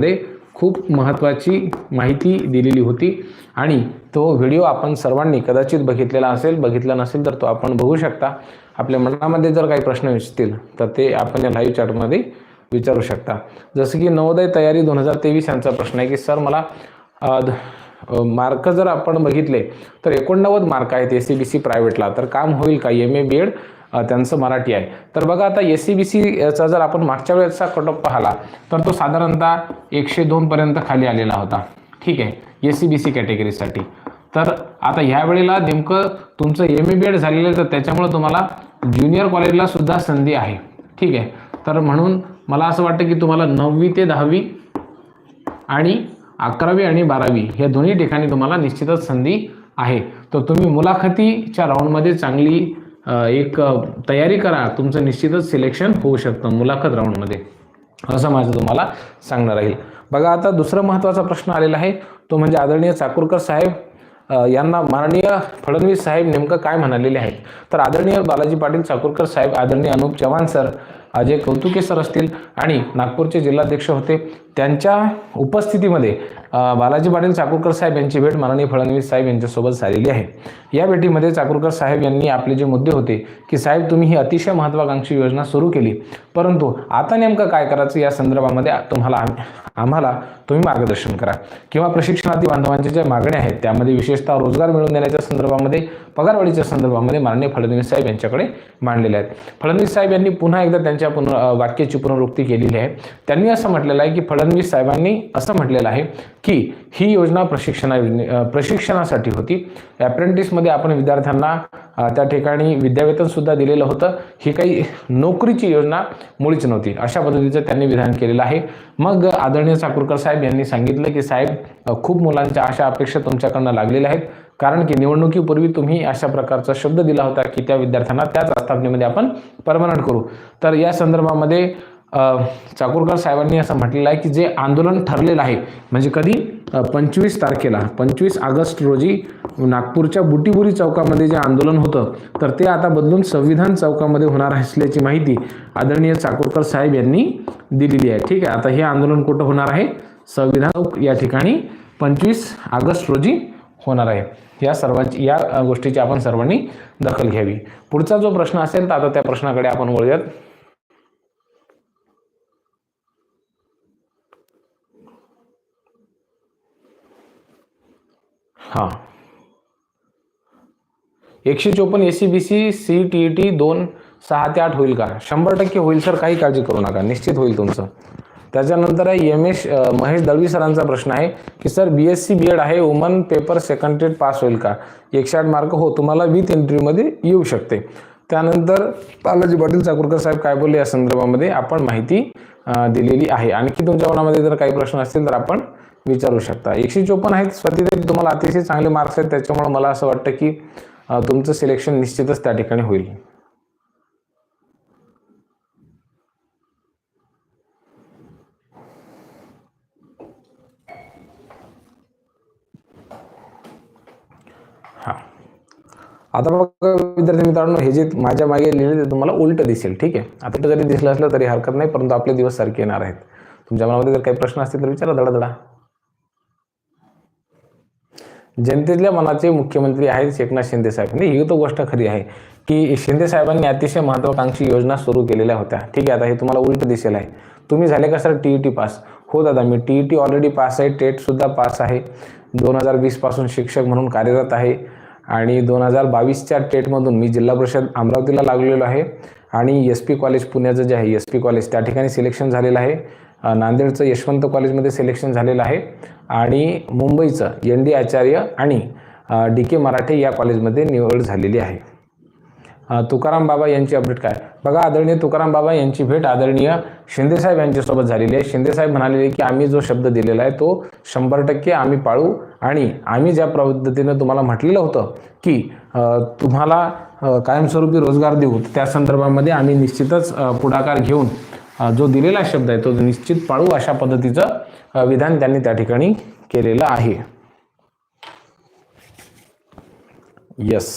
मध्ये खूप महत्त्वाची माहिती दिलेली होती. आणि तो व्हिडिओ आपण सर्वांनी कदाचित बघितलेला असेल बघितला नसेल तर तो आपण बघू शकता. आपल्या मनामध्ये जर काही प्रश्न असतील तर ते आपण या लाईव्ह चॅटमध्ये विचारू शकता. जसं की नवोदय तयारी दोन हजार तेवीस यांचा प्रश्न आहे की सर मला मार्क जर आपण बघितले तर एकोणनव्वद मार्क आहेत एस सी बी सी प्रायव्हेटला तर काम होईल का? एम ए बी एड त्यांचं मराठी आहे. तर बघा आता एस सी बी सीचा जर आपण मागच्या वेळेचा कट ऑफ पाहिला तर तो साधारणतः एकशे दोनपर्यंत खाली आलेला होता. ठीक आहे एस सी बी सी कॅटेगरीसाठी तर आता ह्या वेळेला नेमकं तुमचं एम ए बी एड झालेलं आहे तर त्याच्यामुळं तुम्हाला ज्युनियर कॉलेजला सुद्धा संधी आहे. ठीक आहे तर म्हणून मला असं वाटतं की तुम्हाला नववी ते दहावी आणि अकरावी आणि बारावी या दोन्ही ठिकाणी तुम्हाला निश्चितच संधी आहे. तर तुम्ही मुलाखतीच्या राऊंडमध्ये चांगली एक तयारी करा. तुमचं निश्चितच सिलेक्शन होऊ शकतं मुलाखत राऊंडमध्ये असं माझं तुम्हाला सांगणं राहील. बघा आता दुसरा महत्त्वाचा प्रश्न आलेला आहे. तो म्हणजे आदरणीय चाकूरकर साहेब यांना माननीय फडणवीस साहेब नेमकं काय म्हणालेले आहेत? तर आदरणीय बालाजी पाटील चाकूरकर साहेब आदरणीय अनुप चव्हाण सर अजय कौतुके सर असतील आणि नागपूरचे जिल्हाध्यक्ष होते. त्यांच्या उपस्थितीमध्ये बालाजी पाटील चाकूरकर साहेब यांची भेट माननीय फडणवीस साहेब यांच्यासोबत झालेली आहे. या भेटीमध्ये चाकूरकर साहेब यांनी आपले जे मुद्दे होते की साहेब तुम्ही ही अतिशय महत्त्वाकांक्षी योजना सुरू केली. परंतु आता नेमकं काय करायचं या संदर्भामध्ये तुम्हाला आम्हाला तुम्ही मार्गदर्शन करा. किंवा प्रशिक्षणार्थी बांधवांच्या ज्या मागण्या आहेत त्यामध्ये विशेषतः रोजगार मिळवून देण्याच्या संदर्भामध्ये पगारवाढीच्या संदर्भामध्ये माननीय फडणवीस साहेब यांच्याकडे मांडलेले आहेत. फडणवीस साहेब यांनी पुन्हा एकदा त्यांच्या पुनर् वाक्याची पुनरुक्ती केलेली आहे. त्यांनी असं म्हटलेलं आहे की फडणवीस साहेबांनी असं म्हटलेलं आहे की ही योजना प्रशिक्षणा प्रशिक्षणासाठी होती. ॲप्रेंटिसमध्ये आपण विद्यार्थ्यांना त्या ठिकाणी विद्यावेतनसुद्धा दिलेलं होतं. ही काही नोकरीची योजना मुळीच नव्हती. अशा पद्धतीचं त्यांनी विधान केलेलं आहे. मग आदरणीय चाकूरकर साहेब यांनी सांगितलं की साहेब खूप मुलांच्या अशा अपेक्षा तुमच्याकडनं लागलेल्या आहेत. कारण की निवडणुकीपूर्वी तुम्ही अशा प्रकारचा शब्द दिला होता की त्या विद्यार्थ्यांना त्याच आस्थापनेमध्ये आपण परमनंट करू. तर या संदर्भामध्ये चाकूरकर साहेबांनी असं म्हटलेलं आहे की जे आंदोलन ठरलेलं आहे म्हणजे कधी पंचवीस तारखेला पंचवीस ऑगस्ट रोजी नागपूरच्या बुटीबुरी चौकामध्ये जे आंदोलन होतं तर ते आता बदलून संविधान चौकामध्ये होणार असल्याची माहिती आदरणीय चाकूरकर साहेब यांनी दिलेली आहे. ठीक आहे आता हे आंदोलन कुठं होणार आहे? संविधान चौक या ठिकाणी पंचवीस ऑगस्ट रोजी होणार आहे. या सर्वांची या गोष्टीची आपण सर्वांनी दखल घ्यावी. पुढचा जो प्रश्न असेल तर आता त्या प्रश्नाकडे आपण वळूयात. हां. एकशे चोपन्न S C B C C T T दोन सहा ते आठ होईल का? शंभर टक्के होईल सर काही काळजी करू नका. निश्चित होईल तुमचं. त्याच्यानंतर आहे एम एस महेश दळवी सरांचा प्रश्न आहे की sir B S C B Ed आहे वुमन पेपर सेकंड टेड पास होईल का? एकशे आठ मार्क हो तुम्हाला विथ इंटरव्ह्यूमध्ये येऊ शकते. त्यानंतर बालाजी पाटील चाकूरकर साहेब काय बोलले या संदर्भामध्ये? आपण माहिती दिलेली आहे. आणखी तुमच्या मनामध्ये जर काही प्रश्न असतील तर आपण विचारू शकता. एकशे चोपन्न आहेत. स्वातीताई तुम्हाला अतिशय चांगले मार्क्स आहेत. त्याच्यामुळे मला असं वाटतं की तुमचं सिलेक्शन निश्चितच त्या ठिकाणी होईल. हां. आता बघा विद्यार्थी मित्रांनो हे जे माझ्या मागे लिहिले ते तुम्हाला उलट दिसेल. ठीक आहे? आता उलटं जरी दिसलं असलं तरी हरकत नाही परंतु आपले दिवस सारखे येणार आहेत. तुमच्या मनामध्ये जर काही प्रश्न असतील तर विचारा धडाधडा जनतेतल्या मनाचे मुख्यमंत्री आहेत एकनाथ शिंदे साहेब. नाही ही तो गोष्ट खरी आहे की शिंदे साहेबांनी अतिशय महत्वाकांक्षी योजना सुरू केलेल्या होत्या. ठीक आहे आता हे तुम्हाला उलट दिसेल आहे. तुम्ही झाले का sir T E T pass? हो दादा मी T E T already pass आहे टेटसुद्धा पास आहे. दोन हजार वीसपासून शिक्षक म्हणून कार्यरत आहे. आणि दोन हजार बावीसच्या टेटमधून मी जिल्हा परिषद अमरावतीला लागलेलो आहे. आणि एस पी कॉलेज पुण्याचं जे आहे एस पी कॉलेज त्या ठिकाणी सिलेक्शन झालेलं आहे. नांदेडचं यशवंत कॉलेजमध्ये सिलेक्शन झालेलं आहे. आणि मुंबईचं एन डी आचार्य आणि डी के मराठे या कॉलेजमध्ये निवड झालेली आहे. तुकाराम बाबा यांची अपडेट काय? बघा आदरणीय तुकाराम बाबा यांची भेट आदरणीय शिंदेसाहेब यांच्यासोबत झालेली आहे. शिंदेसाहेब म्हणालेले की आम्ही जो शब्द दिलेला आहे तो शंभर टक्के आम्ही पाळू आणि आम्ही ज्या पद्धतीनं तुम्हाला म्हटलेलं होतं की तुम्हाला कायमस्वरूपी रोजगार देऊ त्या संदर्भामध्ये आम्ही निश्चितच पुढाकार घेऊन जो दिलेला शब्द आहे तो निश्चित पाळू अशा पद्धतीचं विधान त्यांनी त्या ठिकाणी केलेलं आहे. येस